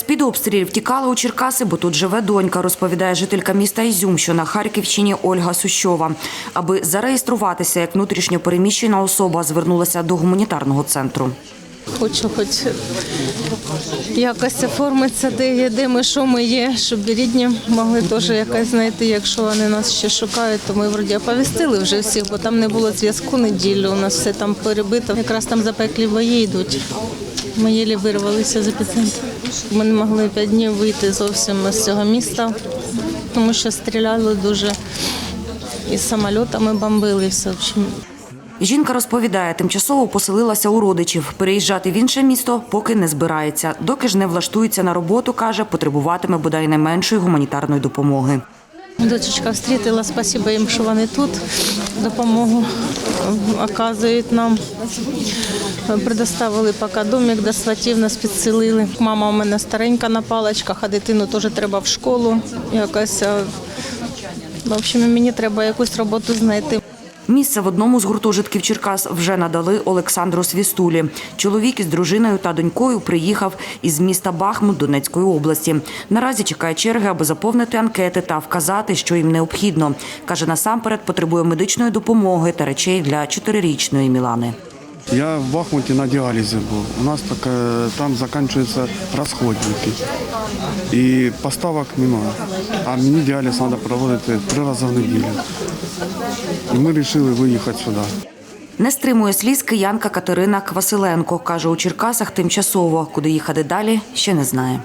З-під обстрілів втікала у Черкаси, бо тут живе донька, розповідає жителька міста Ізюм, що на Харківщині Ольга Сущова. Аби зареєструватися як внутрішньо переміщена особа, звернулася до гуманітарного центру. Хочу хоч якось оформитися, де є, де ми, що ми є, щоб рідні могли теж якось знайти. Якщо вони нас ще шукають, то ми вроді оповістили вже всіх, бо там не було зв'язку неділю. У нас все там перебито. Якраз там запеклі бої йдуть. Ми єлі вирвалися з епіцентру. Ми не могли п'ять днів вийти зовсім з цього міста, тому що стріляли дуже і самольотами бомбили все. Жінка розповідає, тимчасово поселилася у родичів. Переїжджати в інше місто поки не збирається. Доки ж не влаштується на роботу, каже, потребуватиме бодай не меншої гуманітарної допомоги. Дочечка встрітила, спасибо їм, що вони тут допомогу оказують нам. Предоставили поки домик до сватів, нас підселили. Мама у мене старенька на паличках, а дитину теж треба в школу. Якось, е, в общем, мені треба якусь роботу знайти. Місце в одному з гуртожитків Черкас вже надали Олександру Свістулі. Чоловік із дружиною та донькою приїхав із міста Бахмут Донецької області. Наразі чекає черги, аби заповнити анкети та вказати, що їм необхідно. Каже, насамперед потребує медичної допомоги та речей для чотирирічної Мілани. Я в Бахмуте на диализе был. У нас так, э, там заканчиваются расходники. И поставок немає. А мені диализ треба проводити три рази в неділю. І ми вирішили виїхати сюди. Не стримує сліз киянка Катерина Квасиленко. Каже, у Черкасах тимчасово, куди їхати далі, ще не знає.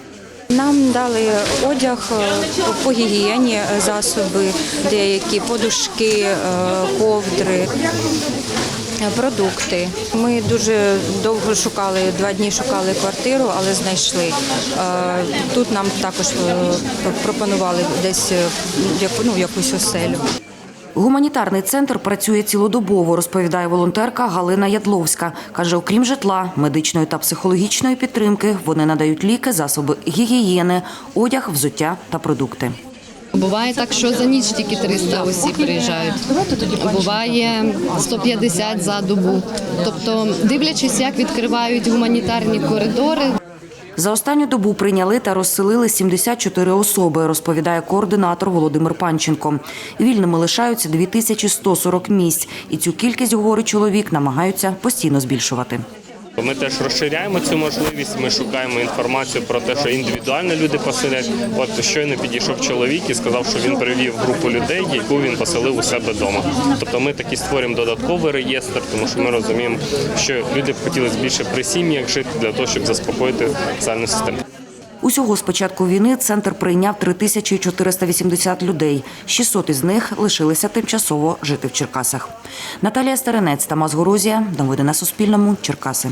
Нам дали одяг е, по гігієні, е, засоби, деякі подушки, е, ковдри, е, продукти. Ми дуже довго шукали, два дні шукали квартиру, але знайшли. Е, Тут нам також е, пропонували десь е, ну, якусь оселю. Гуманітарний центр працює цілодобово, розповідає волонтерка Галина Ядловська. Каже, окрім житла, медичної та психологічної підтримки, вони надають ліки, засоби гігієни, одяг, взуття та продукти. Буває так, що за ніч тільки 300 осіб приїжджають. Буває 150 за добу. Тобто, дивлячись, як відкривають гуманітарні коридори, За останню добу прийняли та розселили 74 особи, розповідає координатор Володимир Панченко. Вільними лишаються 2140 місць, і цю кількість, говорить чоловік, намагаються постійно збільшувати. Ми теж розширяємо цю можливість. Ми шукаємо інформацію про те, що індивідуально люди поселять. От щойно підійшов чоловік і сказав, що він привів групу людей, яку він поселив у себе вдома. Тобто ми такі створюємо додатковий реєстр, тому що ми розуміємо, що люди б хотіли більше при сім'ях жити для того, щоб заспокоїти соціальну систему. Усього з початку війни центр прийняв 3480 людей. 600 із них лишилися тимчасово жити в Черкасах. Наталія Старинець, Тамас Горозія. Новини на Суспільному. Черкаси.